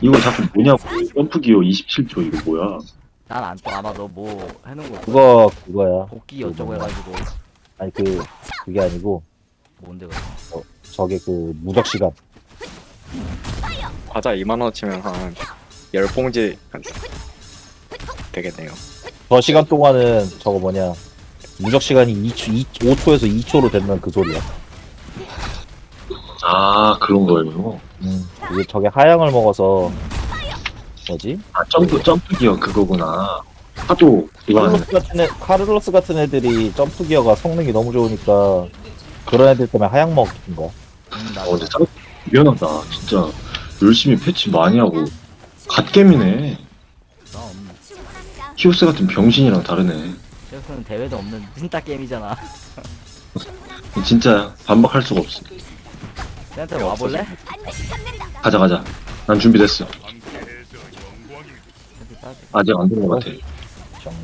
이거 자꾸 뭐냐고 점프 기어 27초 이거 뭐야 난 안 또 아마 너 뭐 해놓은 거 그거 그거야. 복귀 어쩌고 해가지고 아니 그 그게 아니고 뭔데 그거 저게 그 무적 시간. 과자 2만원 치면 한 10봉지 되겠네요. 저 시간 동안은 저거 뭐냐 무적 시간이 2초, 2, 5초에서 2초로 된다는 그 소리야. 아 그런 거예요. 음, 이게 저게 하향을 먹어서 뭐지? 아 점프 점프 기어 그거구나. 하도 카를로스 같은 애, 카를로스 같은 애들이 점프 기어가 성능이 너무 좋으니까 그런 애들 때문에 하향. 음, 나어 근데 짱 미안하다. 진짜 열심히 패치 많이 하고 갓겜이네. 히오스 같은 병신이랑 다르네. 셰프는 대회도 없는 진짜 게임이잖아. 진짜 반박할 수가 없어 쟤한테 와볼래? 가자 가자 난 준비됐어. 아직 안 된 것 같아 정.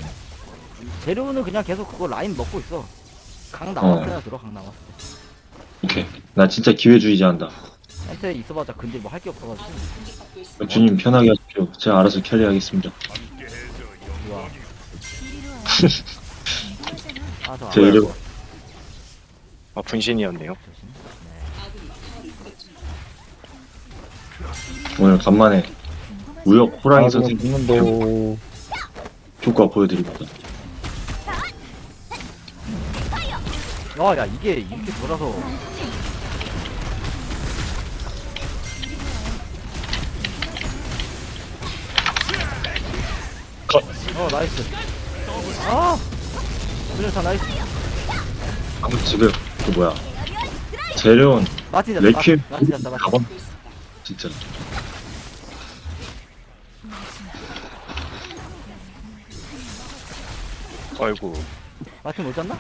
재료는 그냥 계속 그거 라인 먹고 있어 강 나왔을 어. 때나 들어 강때 오케이 나 진짜 기회주의자 한다 쟤한테 있어봤자 근데 뭐 할 게 없어가지고 주님 편하게 하십시오 제가 알아서 캐리하겠습니다 좋아 아저 제 이름 아, 분신이었네요. 오늘 간만에 우역 호랑이 아, 선생님 죽는도 효과 보여드립니다. 아 야 이게 이렇게 돌아서. 컷. 어 나이스. 아! 그래서 나이스. 방금 지금 그 뭐야? 재료원 마틴 잡다 레퀴엠 마틴. 잡다 마틴. 가방 진짜. 아이고. 마틴 못 잡나?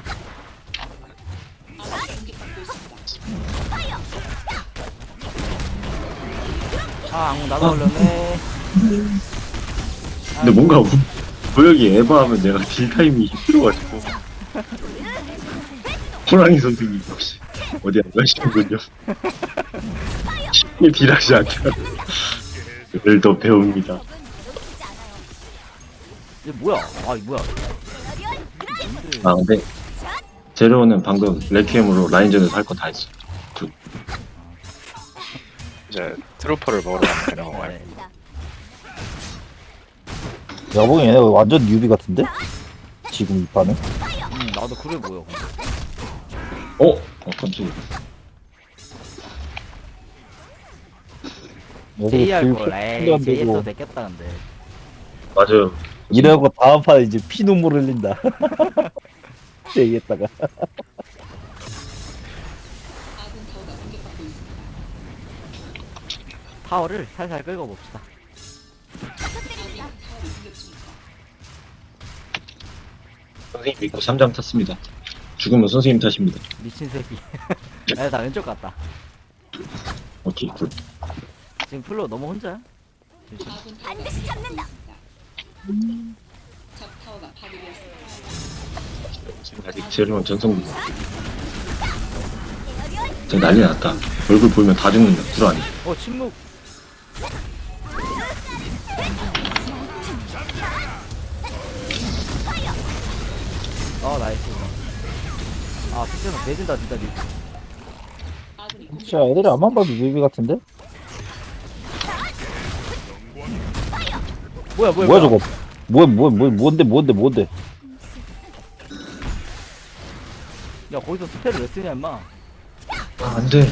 아 악몽 나도 걸렸네. 근데 뭔가 우- 구역이 에바하면 내가 딜타임이 힘들어가지고. 호랑이 선생님 역시 어디 안 가시는군요 쉽게 딜하지 않게 오늘 더 배웁니다 이게 뭐야 아 이거 뭐야 아 근데 재료는 방금 레퀴엠으로 라인전에서 할 거 다 했어 이제 트루퍼를 먹으러 가면 되는 건가요? 네. 여봉이 얘네 완전 뉴비 같은데? 지금 이 판은? 음 나도 그래 보여 근데. 어? 어 깜짝이야 제이 그 할걸 에이 안 제이 되고. 했어도 됐겠다 근데 맞아요 이러고 다음 판 이제 피눈물 흘린다. 얘기했다가. 타워를 살살 끌고 봅시다 선생님 믿고 3장 탔습니다 죽으면 선생님 탓입니다. 미친 새끼. 야, 나 왼쪽 갔다. 오케이 굿. 지금 플로 너무 혼자야? 조심. 지금 아직 재료는 전성기. 진짜 난리 났다. 얼굴 보이면 다 죽는다. 불안해. 어 침묵. 아 나이스 아 피트는 배진다 진짜 니 진짜 애들이 안만 봐도 뉴비 같은데? 뭐야 뭐야 뭐야 저거? 뭐야 뭐야 뭐 뭔데 뭔데 뭔데? 야 거기서 스펠을 왜 쓰냐 임마 아 안 돼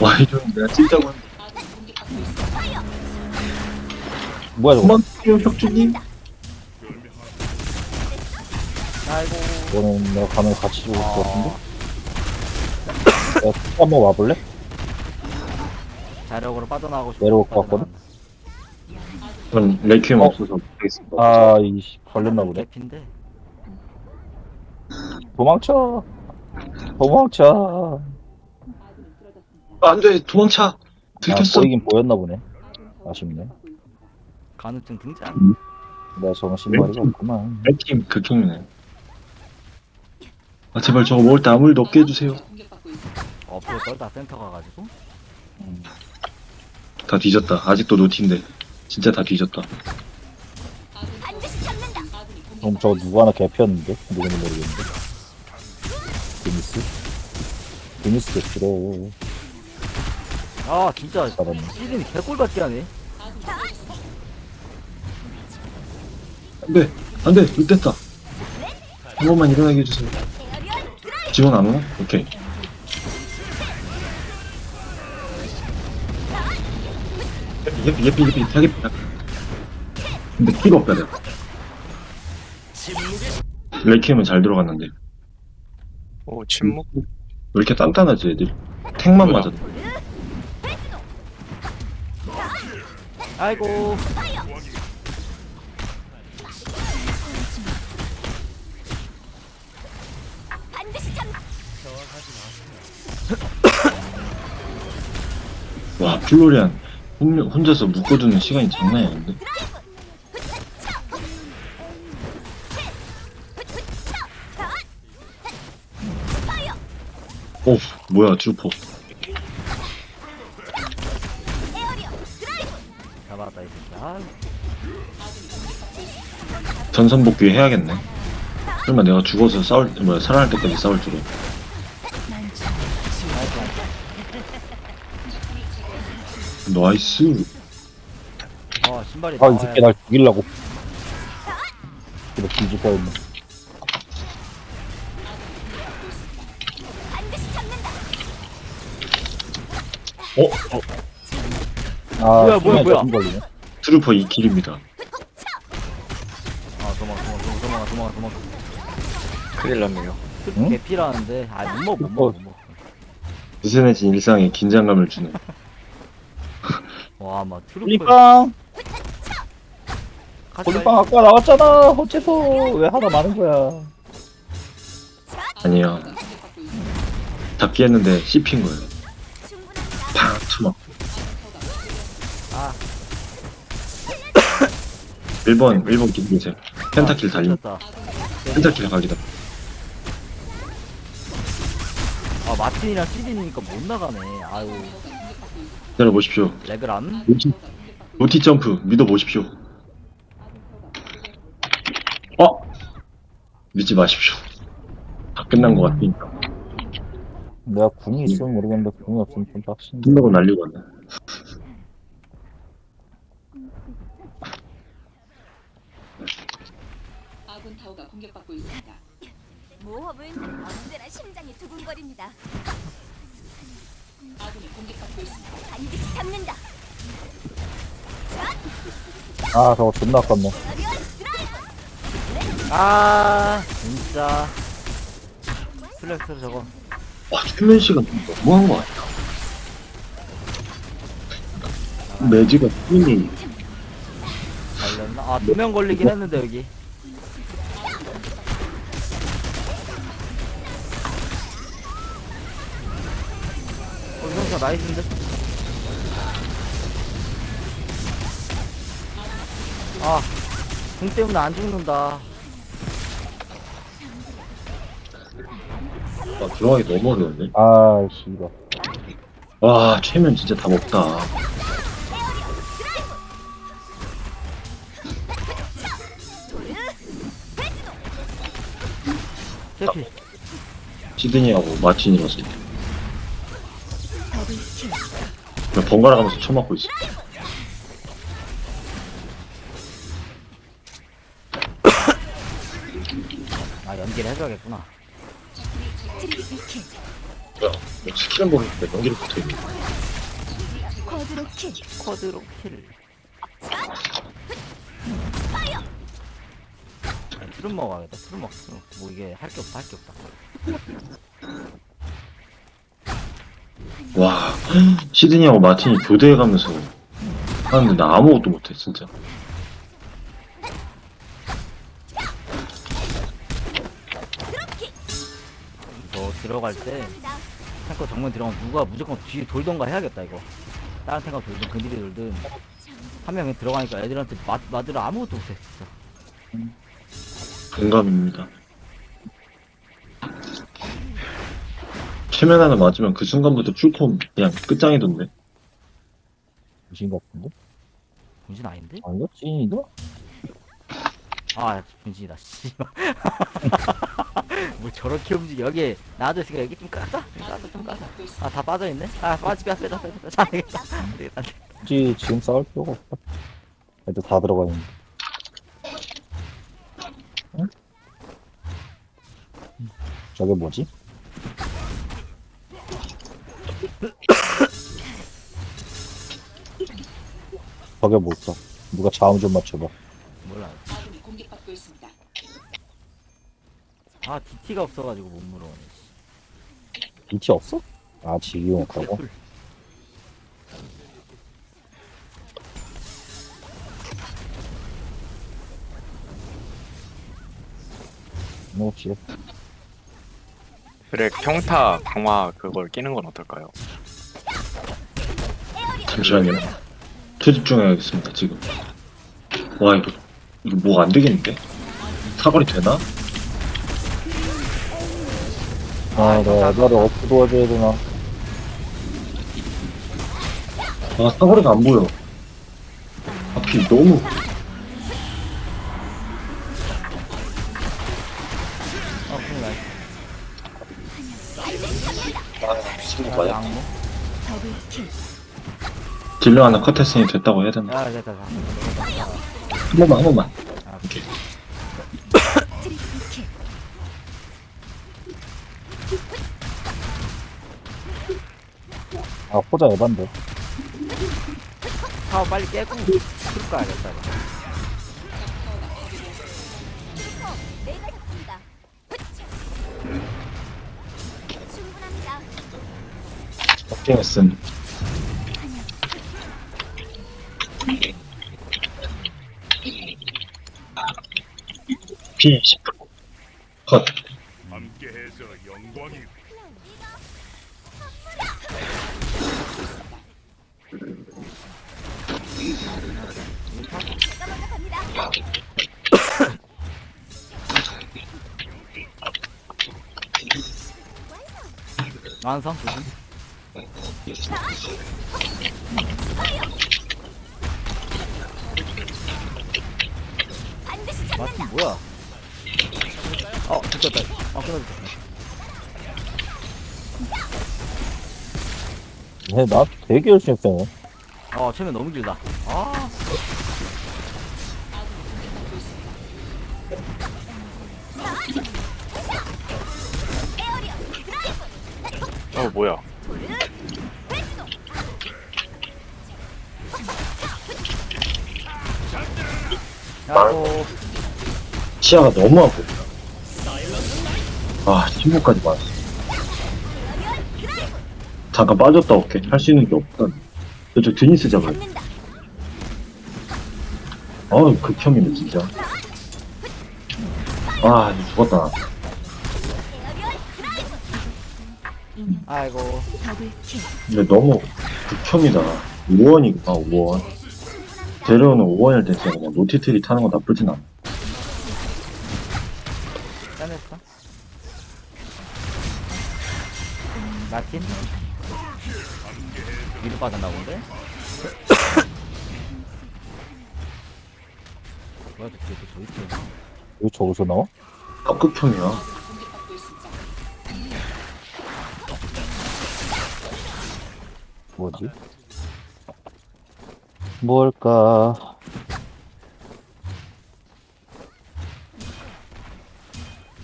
와이전 내가 찐다고 하는데 뭐야 저거? 고맙게요 혁주님 아이고 이거는 내가 가면 같이 죽을 것 같은데? 아, 야, 한번 와볼래? 자력으로 빠져나가고 싶어 내려올 것 같거든? 전 레퀴엠 어? 없어서 못하겠습니다 아, 이씨, 걸렸나 보네. 개핀데 도망쳐! 도망쳐! 아, 안돼 도망차 아, 들켰어 보이긴 보였나 보네. 아쉽네. 간우증 등장 내가 정신머리가 없구만. 레퀴엠 극혐이네 아 제발 저거 먹을 때 아무 일도 없게 해주세요 어플 떨다 센터 가가지고 음. 다 뒤졌다. 아직도 노티인데. 진짜 다 뒤졌다. 그럼 저거 누구 하나 개피었는데? 누군지 모르겠는데. 데니스? 데니스 개피래. 아 진짜 잘하네. 시즌이 개꿀 같게 하네 안 돼! 안 돼! 못됐다! 한 번만 일어나게 해주세요. 지원 안 오나? 오케이. 예삐, 예삐, 예삐, 타겟. 근데 키가 없다, 내가. 레이캠은 잘 들어갔는데. 오 침묵 왜 이렇게 단단하지, 애들? 탱만 뭐야? 맞아도. 아이고 와, 플로리안. 혼- 혼자서 묶어두는 시간이 장난이 아닌데? 오, 뭐야, 주포. 잡았다 이 새끼 아 전선복귀 해야겠네. 설마 내가 죽어서 싸울, 뭐야, 살아날 때까지 싸울 줄은. 나이스. 어 신발이 아, 이 새끼 날 죽이려고. 그래, 뒤질 뻔했네. 어? 어? 아, 뭐야, 뭐야, 뭐야. 걸리네. 트루퍼 2킬입니다. 아 도망가 도망가 도망가 도망가 도망가 큰일 났네요 응? 개피라는데 아못 먹어 못 먹어 못 먹어 느슨해진 일상에 긴장감을 주는. 와 막 트루프 폴리빵! 같이 폴리빵 아까 나왔잖아! 어째서 왜 하나 많은 거야? 아니야. 잡기 했는데 씹힌 거예요. 팡! 쳐막. 아 1번, 1번 기다리세요. 펜타킬 달림. 다 펜타킬 각이다. 아 마틴이랑 시즌이니까 못 나가네 아유 기다려보십시오. 레그람 로티, 로티 점프 믿어보십시오. 어? 믿지 마십시오. 다 끝난 것 같으니까. 내가 궁이 있으면 모르겠는데 궁이 없으면 좀 빡신데. 끝나고 날리고 왔네. 아군 타워가 공격받고 있습니다. 모험은 언제나 심장이 두근거립니다. 아 반드시 잡는다. 아, 저거 존나 아깝네. 아 진짜 플렉스 저거 와, 최면 씨가 좀 너무한 것 같다. 매지가 꾼이 걸렸나? 아두 명 걸리긴 했는데 여기 어 이성차 나이스인데? 아궁 때문에 안 죽는다 와, 들어가기 너무 어려운데? 아, 씨발. 와, 최면 진짜 답 없다. 캐피 시드니하고 마틴이라서. 그냥 번갈아 가면서 쳐맞고 있어. 아 연기를 해줘야겠구나 뭐야, 뭐 스킬은 모르겠는데 연기를 붙어 있네. 쿼드로킬. 쿼드로 킬 아, 트름 먹어야겠다 트름 먹 트름. 뭐 이게 할 게 없다 할 게 없다 와, 시드니하고 마틴이 교대해가면서 하는데 나 아무것도 못해, 진짜. 이거 들어갈 때 탱커 정면 들어가면 누가 무조건 뒤에 돌던가 해야겠다 이거 다른 탱커 돌든 근딜이 돌든 한 명이 들어가니까 애들한테 맞, 맞으라 아무것도 못해 진짜 공감입니다. 최면 하나 맞으면 그 순간부터 출폼 그냥 끝장이던데. 무신 같은데? 분신 아닌데? 아닌가? 찐이다? 아 분신이다 씨발 뭐 저렇게 움직여 여기 나도 있으니까 여기 좀 까자 좀 까자 좀 까자 공격받고 있습니다. 아 다 빠져있네? 아 빠지 빼자 빼자 빼자 빼자 안 되겠다 안 되겠다 안 되겠다. 굳이 지금 싸울 필요가 없다. 애들 다 들어가 있는데. 응? 저게 뭐지? 저게 뭘까? 누가 자음 좀 맞춰봐. 몰라 아군이 공격받고 있습니다. 아 DT가 없어가지고 못 물어오네 BT 없어? 아, 없다고? 쿨. 뭐 없지. 그래 평타 강화 그걸 끼는 건 어떨까요? 잠시만요. 투집 중해야겠습니다, 지금. 와, 이거, 이거 뭐 안 되겠는데? 사거리 되나? 아, 내가 애들을 업고 도와줘야 되나? 아, 사거리가 안 보여. 하필 너무. 딜러 하나 컷했으니 됐다고 해야 되나? 야 됐다 됐다 한 번만, 한 번만. 아, 오케이. 아, 호자 에반데. 타워 빨리 깨고 풀 잡습니다. 충분합니다. 걱정했음. 피해 10%. 컷. 함께해서 영광이. 완성 조심 잡는다. 뭐야 어 붙었다 어 끊어졌다 얘, 나 되게 열심히 했네. 어 최면 너무 길다 아. 어 뭐야? 야또 시야가 너무 안 보인다. 아, 친구까지 맞았어. 잠깐 빠졌다 올게. 할 수 있는 게 없다. 저쪽 드니스 잡아요. 잡는다. 어우, 극혐이네, 진짜. 아, 죽었다. 아이고 근데 너무 극혐이다. 5원이구나, 5원. 데려오는 5원일 때 그냥 노티트리 타는 거 나쁘진 않아. 마틴 위로 빠졌나 본데 뭐야 또 뒤에 또 저기 있지 왜 저기서 나와? 있습니다. 뭐지? 뭘까?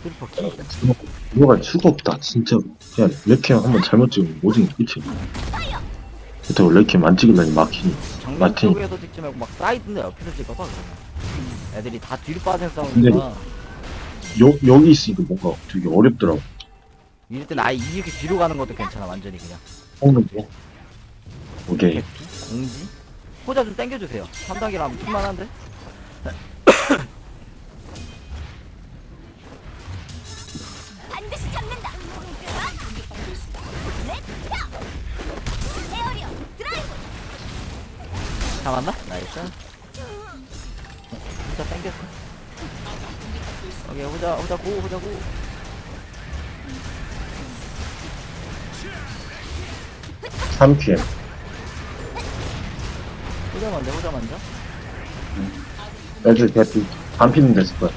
슬퍼 키 들어갈 수가 없다, 진짜로. 그냥 레캠 한번 잘못 찍으면 모든 게 끝이야. 그렇다고 레캠 안 찍으려니 막히니. 정면 마틴. 쪽에서 찍지 말고 막 사이드인데 옆에서 찍어봐 그러면 애들이 다 뒤로 빠진 싸우니까 여, 여기 있으니까 뭔가 되게 어렵더라고. 이럴 땐 아예 이렇게 뒤로 가는 것도 괜찮아 완전히 그냥 오는 게. 오케이. 개피? 공지? 호자 좀 땡겨주세요 3단계라면 충만한데? 잡았나? 나이스. 호자 땡겼어. 오케이 호자 호자 고 호자 고. 3PM. 호자 먼저 호자 먼저. 애들 대피 반피는 됐을 거야.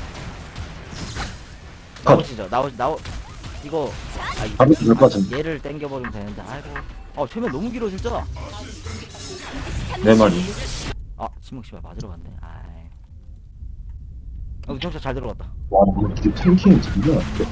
컷. 나오시죠. 나오 나오 이거 아, 이- 될것 같은데. 얘를 땡겨버리면 되는데 아이고. 어 최면 너무 길어 진짜 내 말이. 아 침묵 씨발 맞으러 갔네. 아이. 어 우정차 잘 들어갔다. 와 이게 탱킹이 장난 아닌데